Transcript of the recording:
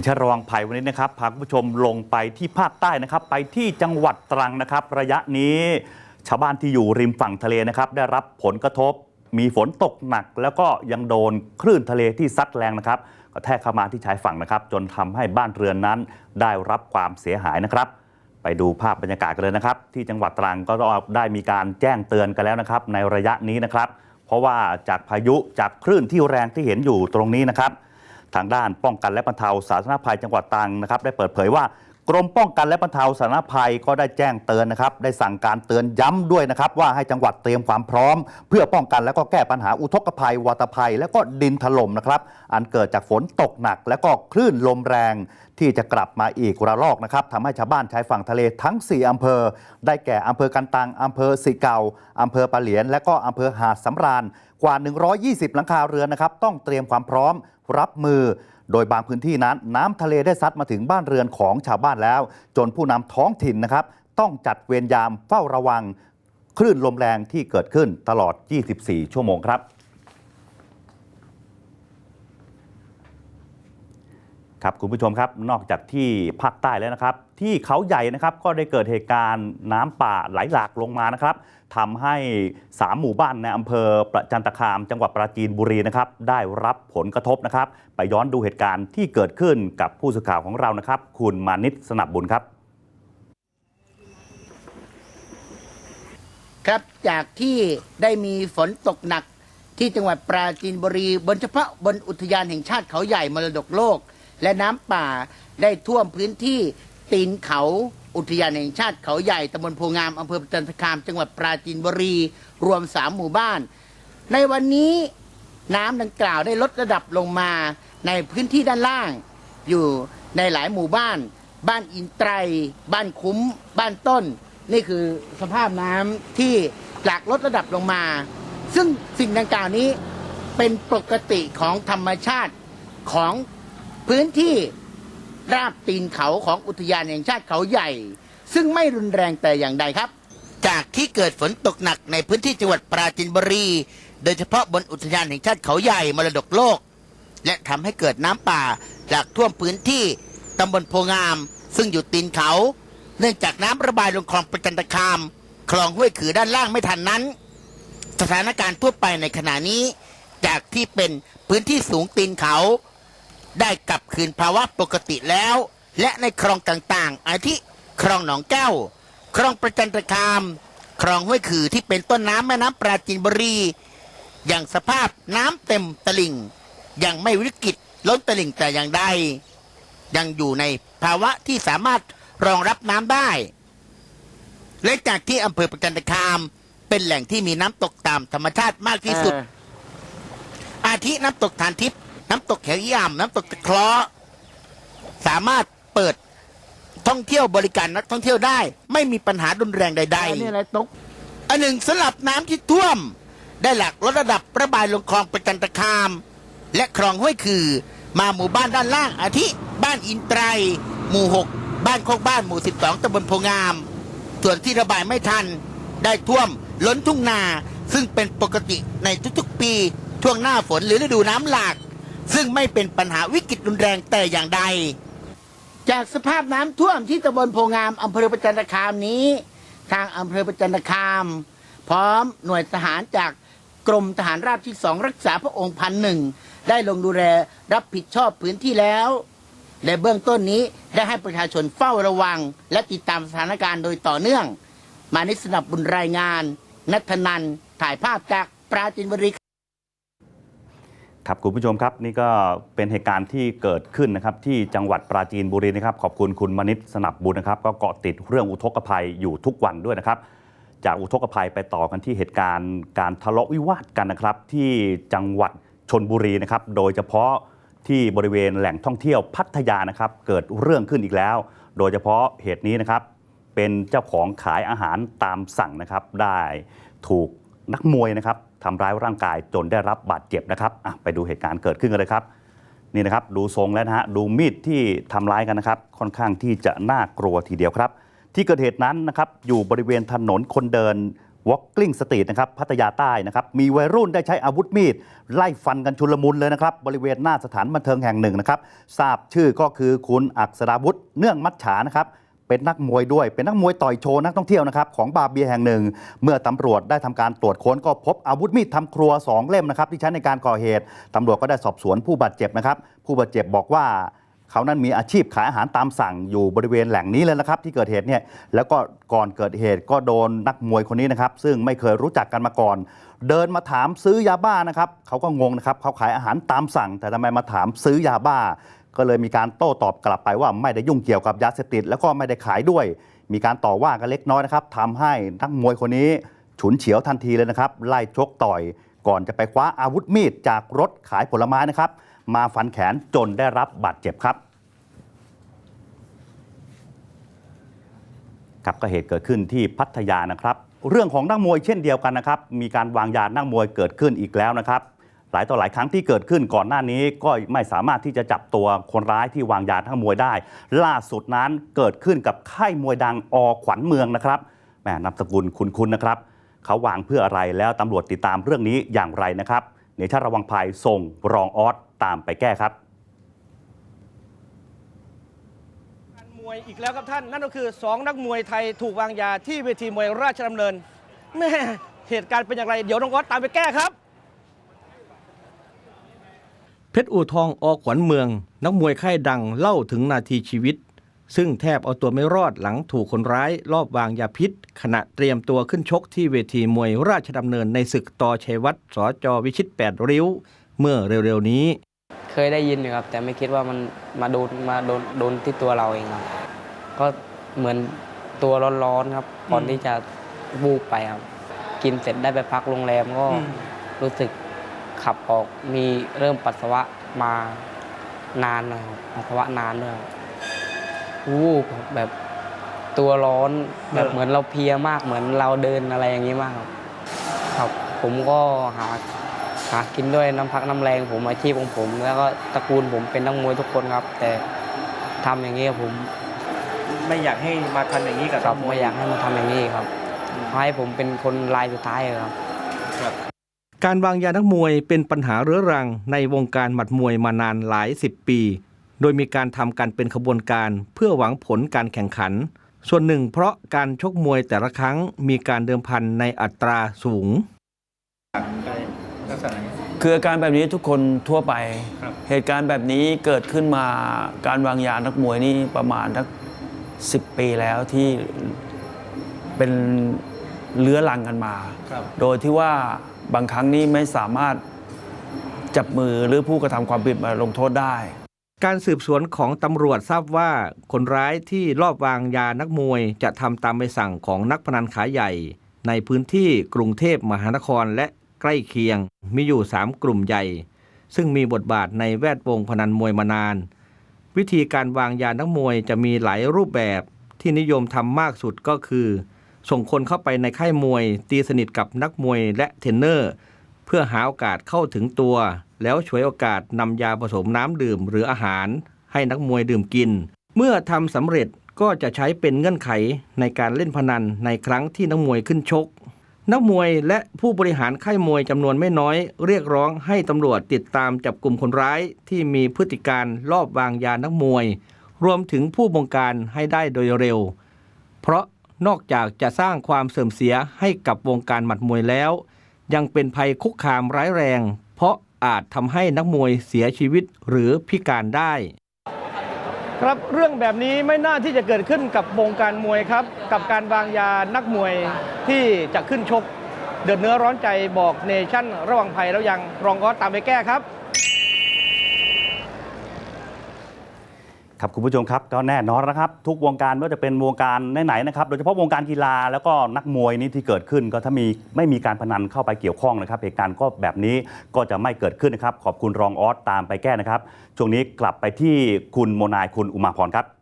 สินเชยระวังภัยวันนี้นะครับพาคุณผู้ชมลงไปที่ภาคใต้นะครับ ไปที่จังหวัดตรังนะครับ ระยะนี้ชาวบ้านที่อยู่ริมฝั่งทะเลนะครับ ได้รับผลกระทบ มีฝนตกหนัก แล้วก็ยังโดนคลื่นทะเลที่ซัดแรงนะครับกระแทกเข้ามาที่ชายฝั่งนะครับ จนทำให้บ้านเรือนนั้นได้รับความเสียหายนะครับ ไปดูภาพบรรยากาศกันเลยนะครับ ที่จังหวัดตรังก็ได้มีการแจ้งเตือนกันแล้วนะครับ ในระยะนี้นะครับ เพราะว่าจากพายุจากคลื่นที่แรงที่เห็นอยู่ตรงนี้นะครับ ทางด้านป้องกันและบรรเทาสาธารณภัยจังหวัดตรังนะครับได้เปิดเผยว่า กรมป้องกันและบรรเทาสาธารณภัยก็ได้แจ้งเตือนนะครับ ได้สั่งการเตือนย้ำด้วยนะครับ ว่าให้จังหวัดเตรียมความพร้อม เพื่อป้องกันและก็แก้ปัญหาอุทกภัยวาตภัย และก็ดินถล่มนะครับ อันเกิดจากฝนตกหนัก และก็คลื่นลมแรง ที่จะกลับมาอีกระลอกนะครับทำให้ชาวบ้านชายฝั่งทะเลทั้ง 4อำเภอ ได้แก่อำเภอกันตังอำเภอสิเกาอำเภอปะเหลียน และก็อำเภอหาดสำราญกว่า 120 หลังคาเรือนนะครับ ต้องเตรียมความพร้อมรับมือ โดยบางพื้นที่นั้นน้ำทะเลได้ซัดมาถึงบ้านเรือนของชาวบ้านแล้ว จนผู้นำท้องถิ่นนะครับ ต้องจัดเวรยามเฝ้าระวัง คลื่นลมแรงที่เกิดขึ้นตลอด 24 ชั่วโมงครับ ครับคุณผู้ชมครับนอกจากที่ภาคใต้แล้วนะครับ ที่เขาใหญ่นะครับก็ได้เกิดเหตุการณ์น้ำป่าไหลหลากลงมานะครับทำให้ 3 หมู่บ้านในอำเภอประจันตคาม จังหวัดปราจีนบุรีนะครับได้รับผลกระทบนะครับ ไปย้อนดูเหตุการณ์ที่เกิดขึ้นกับผู้สื่อข่าวของเรานะครับ คุณมานิตสนับบุญครับ ครับจากที่ได้มีฝนตกหนักที่จังหวัดปราจีนบุรีบนเฉพาะบนอุทยานแห่งชาติเขาใหญ่มรดกโลก และน้ำป่าได้ท่วมพื้นที่ตีนเขาอุทยานแห่งชาติเขาใหญ่ตำบลโพงามอำเภอจันตคาม จังหวัดปราจีนบุรี รวมสามหมู่บ้าน ในวันนี้น้ำดังกล่าวได้ลดระดับลงมาในพื้นที่ด้านล่าง อยู่ในหลายหมู่บ้าน บ้านอินไตร บ้านคุ้ม บ้านต้น นี่คือสภาพน้ำที่หลากลดระดับลงมา ซึ่งสิ่งดังกล่าวนี้เป็นปกติของธรรมชาติของ พื้นที่ราบตีนเขาของอุทยานแห่งชาติเขาใหญ่ ซึ่งไม่รุนแรงแต่อย่างใดครับ จากที่เกิดฝนตกหนักในพื้นที่จังหวัดปราจีนบุรี โดยเฉพาะบนอุทยานแห่งชาติเขาใหญ่มรดกโลก และทำให้เกิดน้ำป่าหลากท่วมพื้นที่ตำบลโพงาม ซึ่งอยู่ตีนเขา เนื่องจากน้ำระบายลงคลองประจันตคาม คลองห้วยขือด้านล่างไม่ทันนั้น สถานการณ์ทั่วไปในขณะนี้ จากที่เป็นพื้นที่สูงตีนเขา ได้กลับคืนภาวะปกติแล้ว และในคลองต่างๆ อาทิคลองหนองแก้ว คลองประจันตคาม คลองห้วยขือที่เป็นต้นน้ำแม่น้ำปราจีนบุรี อย่างสภาพน้ำเต็มตลิ่ง ยังไม่วิกฤตล้นตลิ่งแต่อย่างใด ยังอยู่ในภาวะที่สามารถรองรับน้ำได้ และจากที่อำเภอประจันตคาม เป็นแหล่งที่มีน้ำตกตามธรรมชาติมากที่สุด อาทิน้ำตกทานทิพย์ น้ำตกแขวย่ำน้ำตกตะเคราะห์สามารถเปิดท่องเที่ยวบริการนักท่องเที่ยวได้ ไม่มีปัญหารุนแรงใด ๆ นี่อะไรตกอันหนึ่งสลับน้ำที่ท่วม ได้หลักลดระดับระบายลงคลองประจันตคาม และคลองห้วยคือ มาหมู่บ้านด้านล่างอาทิ บ้านอินไตร หมู่ 6 บ้านโคกบ้านหมู่ 12ตำบลโพงาม ส่วนที่ระบายไม่ทัน ได้ท่วมล้นทุ่งนา ซึ่งเป็นปกติในทุกๆปี ช่วงหน้าฝนหรือฤดูน้ำหลาก ซึ่งไม่เป็นปัญหาวิกฤตรุนแรงแต่อย่างใด จากสภาพน้ำท่วมที่ตำบลโพงามอำเภอประจันตคามนี้ ทางอำเภอประจันตคาม พร้อมหน่วยทหารจากกรมทหารราบที่สองรักษาพระองค์พันหนึ่งได้ลงดูแลรับผิดชอบพื้นที่แล้วในเบื้องต้นนี้ได้ให้ประชาชนเฝ้าระวัง และติดตามสถานการณ์โดยต่อเนื่อง มานิสนับบุญรายงาน นัทนันถ่ายภาพจากปราจินบุรี ครับคุณผู้ชมครับนี่ก็เป็นเหตุการณ์ที่เกิดขึ้นนะครับที่จังหวัดปราจีนบุรีนะครับขอบคุณคุณมณิษสนับบุญนะครับ ก็เกาะติดเรื่องอุทกภัยอยู่ทุกวันด้วยนะครับ จากอุทกภัยไปต่อกันที่เหตุการณ์การทะเลาะวิวาทกันนะครับ ที่จังหวัดชนบุรีนะครับโดยเฉพาะที่บริเวณแหล่งท่องเที่ยวพัทยานะครับเกิดเรื่องขึ้นอีกแล้ว โดยเฉพาะเหตุนี้นะครับเป็นเจ้าของขายอาหารตามสั่งนะครับได้ถูกนักมวยนะครับ ทำร้ายร่างกายจนได้รับบาดเจ็บนะครับไปดูเหตุการณ์เกิดขึ้นกันเลยครับ นี่นะครับดูทรงแล้วนะฮะดูมีดที่ทำร้ายกันนะครับ ค่อนข้างที่จะน่ากลัวทีเดียวครับ ที่เกิดเหตุนั้นนะครับอยู่บริเวณถนนคนเดิน Walking Street นะครับพัทยาใต้นะครับมีวัยรุ่นได้ใช้อาวุธมีด ไล่ฟันกันชุลมุนเลยนะครับ บริเวณหน้าสถานบันเทิงแห่งหนึ่งนะครับ ทราบชื่อก็คือคุณอักษราวุธเนื่องมัจฉานะครับ เป็นนักมวยด้วย เป็นนักมวยต่อยโชว์นักท่องเที่ยวนะครับของบาร์เบียแห่งหนึ่ง เมื่อตำรวจได้ทำการตรวจค้นก็พบอาวุธมีดทำครัว 2 เล่มนะครับที่ใช้ในการก่อเหตุตำรวจก็ได้สอบสวนผู้บาดเจ็บนะครับ ผู้บาดเจ็บบอกว่าเขานั้นมีอาชีพขายอาหารตามสั่งอยู่บริเวณแหล่งนี้เลยนะครับ ที่เกิดเหตุเนี่ยแล้วก็ก่อนเกิดเหตุก็โดนนักมวยคนนี้นะครับ ซึ่งไม่เคยรู้จักกันมาก่อน เดินมาถามซื้อยาบ้านะครับเขาก็งงนะครับเขาขายอาหารตามสั่ง แต่ทำไมมาถามซื้อยาบ้า ก็เลยมีการโต้ตอบกลับไปว่าไม่ได้ยุ่งเกี่ยวกับยาเสพติด แล้วก็ไม่ได้ขายด้วย มีการต่อว่ากันเล็กน้อยนะครับทำให้นักมวยคนนี้ฉุนเฉียวทันทีเลยนะครับ ไล่ชกต่อย ก่อนจะไปคว้าอาวุธมีดจากรถขายผลไม้นะครับ มาฟันแขนจนได้รับบาดเจ็บครับครับก็เหตุเกิดขึ้นที่พัทยานะครับ เรื่องของนักมวยเช่นเดียวกันนะครับ มีการวางยานักมวยเกิดขึ้นอีกแล้วนะครับ หลายต่อหลายครั้งที่เกิดขึ้นก่อนหน้านี้ก็ไม่สามารถที่จะจับตัวคนร้ายที่วางยานักมวยได้ ล่าสุดนั้นเกิดขึ้นกับค่ายมวยดังอขวัญเมืองนะครับแหมนามสกุลคุณๆนะครับ เขาวางเพื่ออะไรแล้วตำรวจติดตามเรื่องนี้อย่างไรนะครับเนชาระวังภัยส่งรองออสตามไปแก้ครับมวยอีกแล้วครับท่าน นั่นก็คือ 2 นักมวยไทยถูกวางยาที่เวทีมวยราชดำเนินแม่เหตุการณ์เป็นอย่างไร เดี๋ยวน้องออสตามไปแก้ครับ เพชรอู่ทองอขวัญเมือง นักมวยค่ายดังเล่าถึงนาทีชีวิต ซึ่งแทบเอาตัวไม่รอดหลังถูกคนร้ายรอบวางยาพิษ ขณะเตรียมตัวขึ้นชกที่เวทีมวยราชดำเนินในศึกต่อชัยวัฒน์สจวิชิต 8 ริ้ว เมื่อเร็วๆนี้ เคยได้ยินอยู่ครับ แต่ไม่คิดว่ามันมาโดนมาโดนโดนที่ตัวเราเองครับก็เหมือนตัวร้อนๆครับก่อนที่จะบูบไปครับ กินเสร็จได้ไปพักโรงแรมก็อืมรู้สึก ขับออกมีเริ่มปัสสาวะมานานนะครับปัสสาวะนานด้วยครับวูบครับแบบตัวร้อนแบบเหมือนเราเพลียมากเหมือนเราเดินอะไรอย่างนี้มากครับครับผมก็หาหากินด้วยน้ำพักน้ำแรงผมอาชีพของผม แล้วก็ตระกูลผมเป็นนักมวยทุกคนครับ แต่ทำอย่างนี้กับผม ไม่อยากให้มาทำอย่างนี้กับครับไม่อยากให้มาทำอย่างนี้ครับให้ผมเป็นคนรายสุดท้ายครับ การวางยานักมวยเป็นปัญหาเรื้อรังในวงการหมัดมวยมานานหลายสิบปี โดยมีการทำกันเป็นขบวนการเพื่อหวังผลการแข่งขัน ส่วนหนึ่งเพราะการชกมวยแต่ละครั้งมีการเดิมพันในอัตราสูง คืออาการแบบนี้ทุกคนทั่วไป เหตุการณ์แบบนี้เกิดขึ้นมาการวางยานักมวยนี่ประมาณทักสิบปีแล้วที่เป็นเลื้อรังกันมา โดยที่ว่า บางครั้งนี้ไม่สามารถจับมือหรือผู้กระทำความผิดมาลงโทษได้ การสืบสวนของตำรวจทราบว่าคนร้ายที่ลอบวางยานักมวย จะทำตามใบสั่งของนักพนันขายใหญ่ ในพื้นที่กรุงเทพมหานครและใกล้เคียง มีอยู่ 3 กลุ่มใหญ่ ซึ่งมีบทบาทในแวดวงพนันมวยมานาน วิธีการวางยานักมวยจะมีหลายรูปแบบที่นิยมทำมากสุดก็คือ ส่งคนเข้าไปในค่ายมวย ตีสนิทกับนักมวยและเทรนเนอร์ เพื่อหาโอกาสเข้าถึงตัว แล้วฉวยโอกาสนำยาผสมน้ำดื่มหรืออาหาร ให้นักมวยดื่มกิน เมื่อทำสำเร็จก็จะใช้เป็นเงื่อนไขในการเล่นพนันในครั้งที่นักมวยขึ้นชก นักมวยและผู้บริหารค่ายมวยจำนวนไม่น้อย เรียกร้องให้ตำรวจติดตามจับกลุ่มคนร้ายที่มีพฤติการลอบวางยานักมวย รวมถึงผู้บงการให้ได้โดยเร็ว เพราะ นอกจากจะสร้างความเสื่อมเสียให้กับวงการหมัดมวยแล้ว ยังเป็นภัยคุกคามร้ายแรง เพราะอาจทำให้นักมวยเสียชีวิตหรือพิการได้ ครับเรื่องแบบนี้ไม่น่าที่จะเกิดขึ้นกับวงการมวยครับ กับการวางยานักมวยที่จะขึ้นชก เดือดเนื้อร้อนใจบอกเนชั่นระวังภัยแล้วยังรองก็ตามไปแก้ครับ ครับคุณผู้ชมครับก็แน่นอนนะครับ ทุกวงการไม่ว่าจะเป็นวงการไหนๆนะครับโดยเฉพาะวงการกีฬาแล้วก็นักมวยนี่ที่เกิดขึ้น ก็ถ้ามีไม่มีการพนันเข้าไปเกี่ยวข้องนะครับเหตุการณ์ก็แบบนี้ก็จะไม่เกิดขึ้นนะครับ ขอบคุณรองออสตามไปแก้นะครับช่วงนี้กลับไปที่คุณโมนายคุณอุมาพรครับ